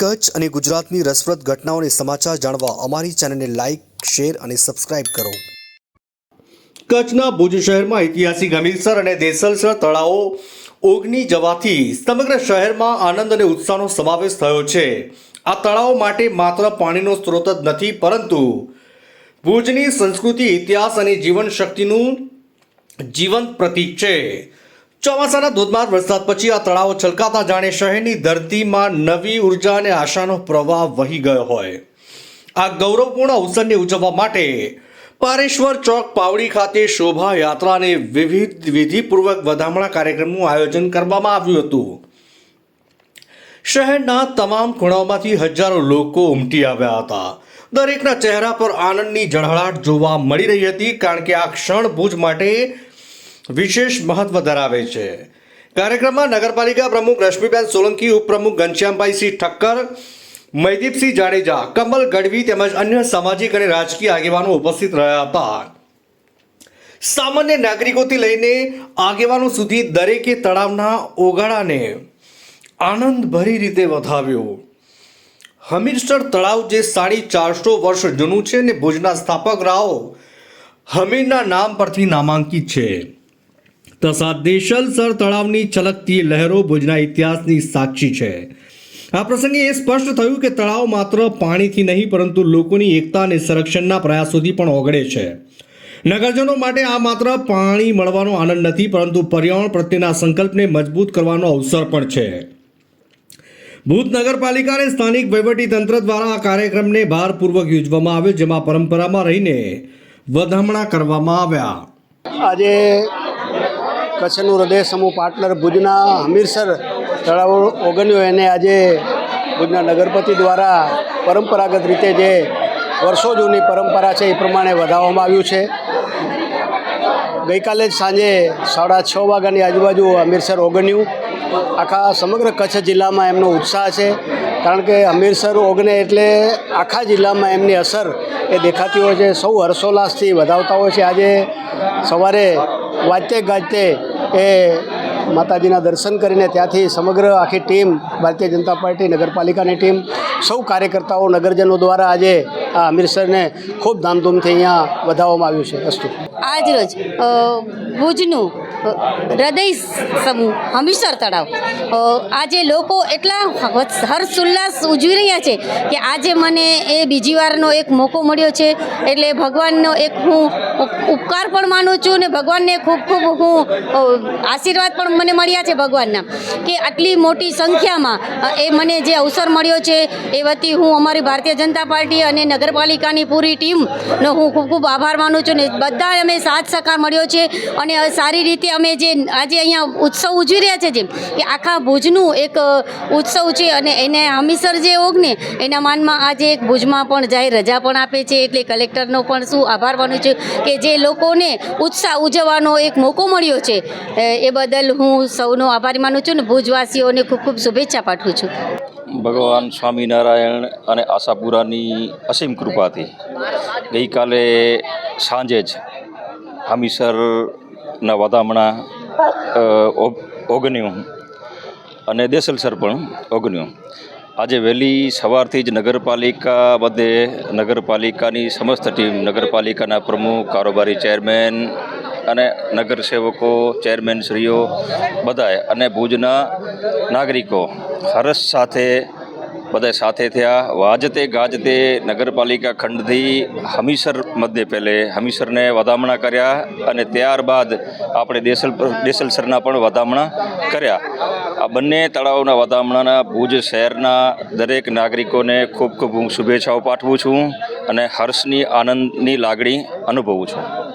કચ્છ અને ગુજરાતની રસપ્રદ ઘટનાઓને સમાચાર જાણવા અમારી ચેનલને લાઇક શેર અને સબસ્ક્રાઇબ કરો. કચ્છના ભુજ શહેરમાં ઐતિહાસિક હમીરસર અને દેસલસર તળાવો ઓગની જવાથી સમગ્ર શહેરમાં આનંદ અને ઉત્સાહનો સમાવેશ થયો છે. આ તળાવો માટે માત્ર પાણીનો સ્ત્રોત જ નથી, પરંતુ ભુજની સંસ્કૃતિ, ઇતિહાસ અને જીવન શક્તિનું જીવંત પ્રતીક છે. ચોમાસાના ધોધમાર વરસાદ પછી આ તળાવો છલકાતા જાણે શહેરની ધરતીમાં નવી ઊર્જા અને આશાનો પ્રવાહ વહી ગયો હોય. આ ગૌરવપૂર્ણ અવસરને ઉજવવા માટે પારેશ્વર ચોક પાવડી ખાતે શોભાયાત્રા અને વિવિધ વિધિપૂર્વક વધામણા કાર્યક્રમનું આયોજન કરવામાં આવ્યું હતું. શહેરના તમામ ખૂણાઓમાંથી હજારો લોકો ઉમટી આવ્યા હતા. દરેકના ચહેરા પર આનંદની ઝળહળાટ જોવા મળી રહી હતી, કારણ કે આ ક્ષણ ભુજ માટે વિશેષ મહત્વ ધરાવે છે. કાર્યક્રમમાં નગરપાલિકા પ્રમુખ રશ્મિબેન સોલંકી, ઉપપ્રમુખ ઘનશ્યામભાઈ સિંહ ઠક્કર, મયદીપસિંહ જાડેજા, કમલ ગઢવી તેમજ અન્ય સામાજિક અને રાજકીય આગેવાનો ઉપસ્થિત રહ્યા હતા. સામાન્ય નાગરિકોથી લઈને આગેવાનો સુધી દરેકે તળાવના ઓગાળાને આનંદભરી રીતે વધાવ્યો. હમીરસર તળાવ જે સાડી ચારસો વર્ષ જૂનું છે ને ભુજના સ્થાપક રાવ હમીરના નામ પરથી નામાંકિત છે. તથા દેશલસર તળાવની છલકતી લહેરો ભુજના ઇતિહાસની સાક્ષી છે. આ પ્રસંગે એ સ્પષ્ટ થયું કે તળાવ માત્ર પાણીથી નહીં, પરંતુ લોકોની એકતા અને સંરક્ષણના પ્રયાસોથી પણ ઓગળે છે. નગરજનો માટે આ માત્ર પાણી મળવાનો આનંદ નથી, પરંતુ પર્યાવરણ પ્રત્યેના સંકલ્પને મજબૂત કરવાનો અવસર પણ છે. ભૂત નગરપાલિકા અને સ્થાનિક તંત્ર દ્વારા આ કાર્યક્રમને ભારપૂર્વક યોજવામાં આવ્યો, જેમાં પરંપરામાં રહીને વધામણા કરવામાં આવ્યા. આજે કચ્છનું હૃદય સમૂહ પાર્ટનર ભુજના હમીરસર તળાવ ઓગણ્યો એને આજે ભુજના નગરપતિ દ્વારા પરંપરાગત રીતે જે વર્ષો જૂની પરંપરા છે એ પ્રમાણે વધાવવામાં આવ્યું છે. ગઈકાલે જ સાંજે સાડા છ વાગ્યાની આજુબાજુ હમીરસર ઓગણ્યું આખા સમગ્ર કચ્છ જિલ્લામાં એમનો ઉત્સાહ છે. કારણ કે હમીરસર ઓગણે એટલે આખા જિલ્લામાં એમની અસર એ દેખાતી હોય છે. સૌ હર્ષોલ્લાસથી વધાવતા હોય છે. આજે સવારે વાજતે ગાજતે એ માતાજીના દર્શન કરીને ત્યાંથી સમગ્ર આખી ટીમ, ભારતીય જનતા પાર્ટી, નગરપાલિકાની ટીમ, સૌ કાર્યકર્તાઓ, નગરજનો દ્વારા આજે આ અમીરસરને ખૂબ ધામધૂમથી અહીંયા વધાવવામાં આવ્યું છે. અસ્તુ. આજ રોજ ભુજનું હૃદય સમૂહ હમીસર તળાવ. આજે લોકો એટલા હર્ષ- હર્ષોલ્લાસ ઉજવી રહ્યા છે કે આજે મને એ બીજી વારનો એક મોકો મળ્યો છે. એટલે ભગવાનનો એક હું ઉપકાર પણ માનું છું ને ભગવાનને ખૂબ ખૂબ હું આશીર્વાદ પણ મને મળ્યા છે ભગવાનના કે આટલી મોટી સંખ્યામાં એ મને જે અવસર મળ્યો છે એ વતી હું અમારી ભારતીય જનતા પાર્ટી અને નગરપાલિકાની પૂરી ટીમનો હું ખૂબ ખૂબ આભાર માનું છું ને બધા અમે સાથ સહકાર મળ્યો છે અને સારી રીતે અમે જે આજે અહીંયા ઉત્સવ ઉજવી રહ્યા છે જેમ કે આખા ભુજનું એક ઉત્સવ છે અને એને હમીસર જે ઓગને, એના માનમાં આજે એક ભુજમાં પણ જાહેર રજા પણ આપે છે. એટલે કલેક્ટરનો પણ શું આભાર માનું છું કે જે લોકોને ઉત્સાહ ઉજવવાનો એક મોકો મળ્યો છે. એ બદલ હું સૌનો આભારી માનું છું ને ભુજવાસીઓને ખૂબ ખૂબ શુભેચ્છા પાઠવું છું. ભગવાન સ્વામિનારાયણ અને આશાપુરાની અસીમ કૃપાથી ગઈકાલે સાંજે જ હમીસરના વધામણા વાદામણા ઓગ- ઓગન્યું અને દેસલસર પણ ઓગન્યું આજે વહેલી સવારથી જ નગરપાલિકા બધે નગરપાલિકાની સમસ્ત ટીમ, નગરપાલિકાના પ્રમુખ, કારોબારી ચેરમેન અને નગરસેવકો, ચેરમેનશ્રીઓ બધાએ અને ભુજના નાગરિકો હરસ સાથે બધા સાથે થયા. વાજતે ગાજતે નગરપાલિકા ખંડથી હમીસર મધ્ય પહેલે હમીસરને વધામણા કર્યા અને ત્યારબાદ આપણે દેસલ દેસલસરના પણ વધામણા કર્યા. આ બંને તળાવના વધામણાના ભુજ શહેરના દરેક નાગરિકોને ખૂબ ખૂબ હું શુભેચ્છાઓ પાઠવું છું અને હર્ષની આનંદની લાગણી અનુભવું છું.